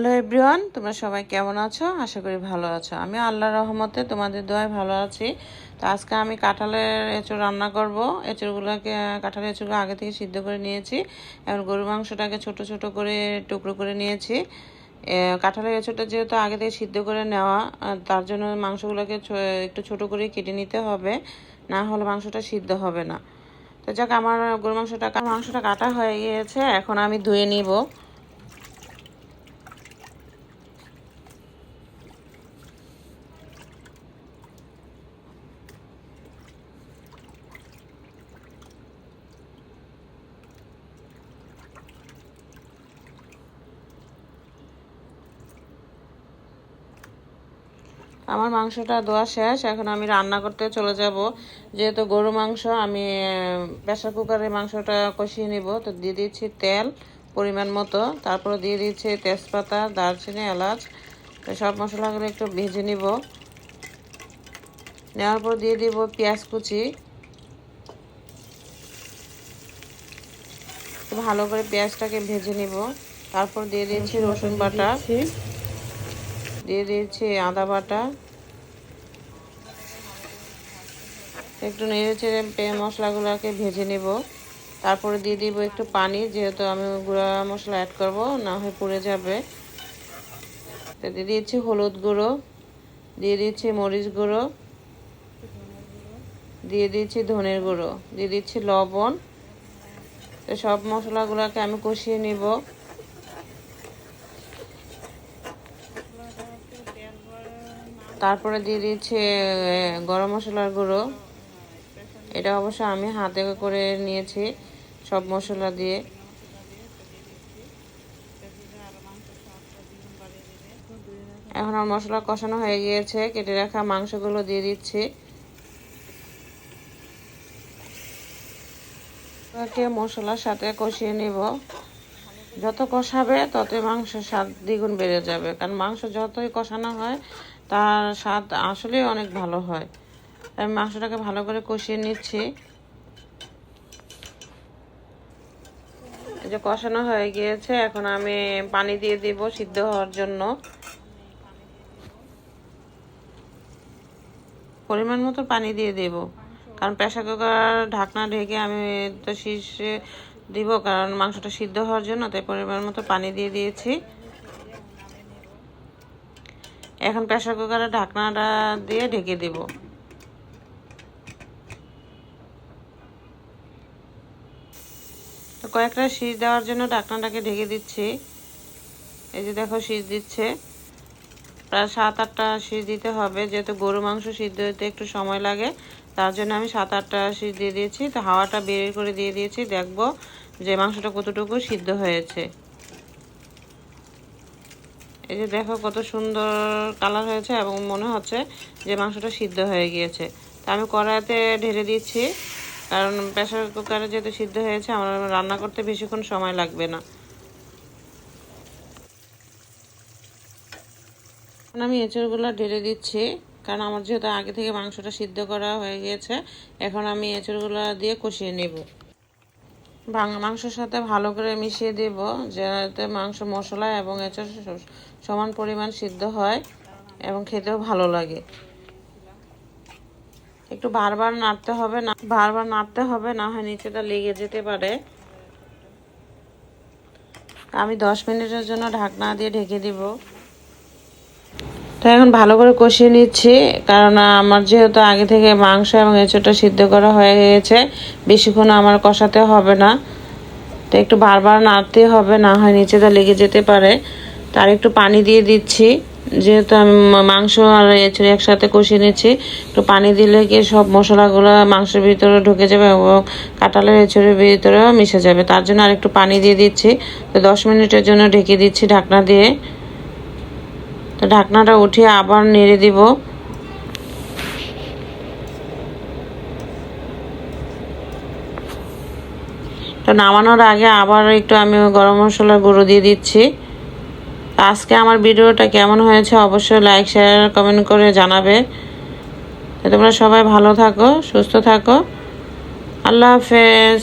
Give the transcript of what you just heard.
Hello everyone তোমরা সবাই কেমন আছো? আশা করি ভালো আছো। আমি আল্লাহর রহমতে তোমাদের দোয়ায় ভালো আছি। তো আজকে আমি কাঁঠালের এঁচড় রান্না করব। এঁচড়গুলোকে, কাঁঠালের এঁচড়গুলো আগে থেকে সিদ্ধ করে নিয়েছি। এখন গরু মাংসটাকে ছোট ছোট করে, টুকরো করে নিয়েছি। কাঁঠালের এঁচড়টা যেহেতু আগে থেকে সিদ্ধ করে নেওয়া, তার জন্য মাংসগুলোকে একটু ছোট করে কেটে নিতে হবে। না হলে মাংসটা সিদ্ধ হবে না। তো যাক, আমার গরু মাংসটা মাংসটা কাটা হয়ে গিয়েছে। এখন আমি ধুয়ে নিব। আমার মাংসটা ধোয়া শেষ, এখন আমি রান্না করতে চলে যাব। যেহেতু গরু মাংস, আমি প্রেশার কুকারে মাংসটা কষিয়ে নিব। তো দিয়ে দিচ্ছি তেল পরিমাণ মতো। তারপর দিয়ে দিচ্ছি তেজপাতা, দারচিনি, এলাচ। তো সব মশলাগুলো একটু ভেজে নিব। নেওয়ার পর দিয়ে দিব পেঁয়াজ কুচি। ভালো করে পেঁয়াজটাকে ভেজে নিব। তারপর দিয়ে দিচ্ছি রসুন বাটা। দিয়ে দিয়েছি আদা বাটা। একটু নেড়ে চেড়ে পে- মশলাগুলোকে ভেজে নেব। তারপরে দিয়ে দিব একটু পানি, যেহেতু আমি গুঁড়া মশলা অ্যাড করব, না হয় পুড়ে যাবে। দিয়ে দিয়েছি হলুদ গুঁড়ো, দিয়ে দিচ্ছি মরিচ গুঁড়ো, দিয়ে দিচ্ছি ধনের গুঁড়ো, দিয়ে দিচ্ছি লবণ। তো সব মশলাগুলোকে আমি কষিয়ে নিব। তারপরে দিয়ে আহ, গরম মশলার গুঁড়ো। এটা অবশ্য আমি হাতে করে নিয়েছি সব মশলা দিয়ে। এখন আমার মশলা কষানো হয়ে গিয়েছে কেটে রাখা মাংসগুলো দিয়ে দিচ্ছি। মশলার সাথে কষিয়ে নিব। যত কষাবে ততই মাংসের স্বাদ দ্বিগুণ বেড়ে যাবে কারণ মাংস যতই কষানো হয় তার স্বাদ আসলে অনেক ভালো হয়। আমি মাংসটাকে ভালো করে কষিয়ে নিচ্ছি। যে কষানো হয়ে গিয়েছে, এখন আমি পানি দিয়ে দিব সিদ্ধ হওয়ার জন্য। পরিমাণ মতো পানি দিয়ে দেব। কারণ প্রেশার কুকার ঢাকনা ঢেকে আমি তো শীর্ষে দিব, কারণ মাংসটা সিদ্ধ হওয়ার জন্য, তাই পরিমাণ মতো পানি দিয়ে দিয়েছি। এখন প্রেশার কুকারের ঢাকনাটা দিয়ে ঢেকে দেব। কয়েকটা শীষ দেওয়ার জন্য ঢাকনাটাকে ঢেকে দিচ্ছি। এই যে দেখো শীষ দিচ্ছে। প্রায় সাত আটটা শীষ দিতে হবে, যেহেতু গরু মাংস সিদ্ধ হতে একটু সময় লাগে, তার জন্য আমি সাত আটটা শীষ দিয়ে দিয়েছি। তো হাওয়াটা বের করে দিয়ে দিয়েছি। দেখব যে মাংসটা কতটুকু সিদ্ধ হয়েছে। এই যে দেখো কত সুন্দর কালার হয়েছে এবং মনে হচ্ছে যে মাংসটা সিদ্ধ হয়ে গিয়েছে। তা আমি কড়াইতে ঢেলে দিচ্ছি, কারণ প্রেশার কুকারে যেহেতু সিদ্ধ হয়েছে, আমার রান্না করতে বেশিক্ষণ সময় লাগবে না। আমি এঁচড়গুলো ঢেলে দিচ্ছি, কারণ আমার যেহেতু আগে থেকে মাংসটা সিদ্ধ করা হয়ে গিয়েছে, এখন আমি এঁচড়গুলো দিয়ে কষিয়ে নেব। মাংসের সাথে ভালো করে মিশিয়ে দেব, যাতে মাংস মশলা এবং এঁচড় সমান পরিমাণ সিদ্ধ হয় এবং খেতেও ভালো লাগে। একটু বারবার নাড়তে হবে না, বারবার নাড়তে হবে, না হয় নিচেটা লেগে যেতে পারে। আমি দশ মিনিটের জন্য ঢাকনা দিয়ে ঢেকে দিব। তো এখন ভালো করে কষিয়ে নিচ্ছি কারণ আমার যেহেতু আগে থেকে মাংস এবং এঁচোড়টা সিদ্ধ করা হয়ে গেছে, বেশিক্ষণ আমার কষাতে হবে না। তো একটু বারবার নাড়তে হবে, না হয় নিচে নিচেটা লেগে যেতে পারে। তার একটু পানি দিয়ে দিচ্ছি, যেহেতু আমি মাংস আর এঁচড়ে একসাথে কষিয়ে নিচ্ছি, একটু পানি দিলে কি সব মশলাগুলো মাংসের ভিতরে ঢুকে যাবে এবং কাঁঠালের এঁচড়ের ভিতরেও মিশে যাবে। তার জন্য আর একটু পানি দিয়ে দিচ্ছি, তো দশ মিনিটের জন্য ঢেকে দিচ্ছি ঢাকনা দিয়ে। তো ঢাকনাটা উঠিয়ে আবার নেড়ে দিব। তো নামানোর আগে আবার একটু আমি গরম মশলার গুঁড়ো দিয়ে দিচ্ছি। আজকে আমার ভিডিওটা কেমন হয়েছে অবশ্যই লাইক, শেয়ার, কমেন্ট করে জানাবে। তোমরা সবাই ভালো থাকো, সুস্থ থাকো। আল্লাহ হাফেজ।